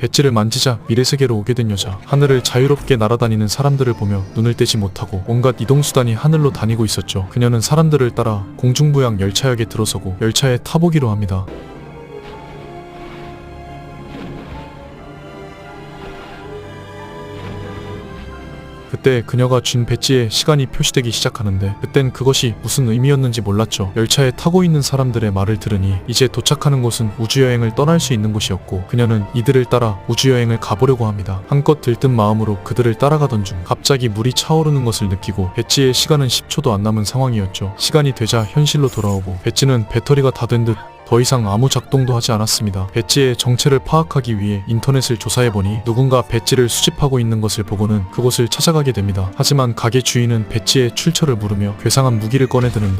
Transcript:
배지를 만지자 미래 세계로 오게 된 여자. 하늘을 자유롭게 날아다니는 사람들을 보며 눈을 떼지 못하고 온갖 이동수단이 하늘로 다니고 있었죠. 그녀는 사람들을 따라 공중부양 열차역에 들어서고 열차에 타보기로 합니다. 그때 그녀가 쥔 배지에 시간이 표시되기 시작하는데 그땐 그것이 무슨 의미였는지 몰랐죠. 열차에 타고 있는 사람들의 말을 들으니 이제 도착하는 곳은 우주여행을 떠날 수 있는 곳이었고 그녀는 이들을 따라 우주여행을 가보려고 합니다. 한껏 들뜬 마음으로 그들을 따라가던 중 갑자기 물이 차오르는 것을 느끼고 배지의 시간은 10초도 안 남은 상황이었죠. 시간이 되자 현실로 돌아오고 배지는 배터리가 다 된 듯 더 이상 아무 작동도 하지 않았습니다. 배지의 정체를 파악하기 위해 인터넷을 조사해보니 누군가 배지를 수집하고 있는 것을 보고는 그곳을 찾아가게 됩니다. 하지만 가게 주인은 배지의 출처를 물으며 괴상한 무기를 꺼내드는데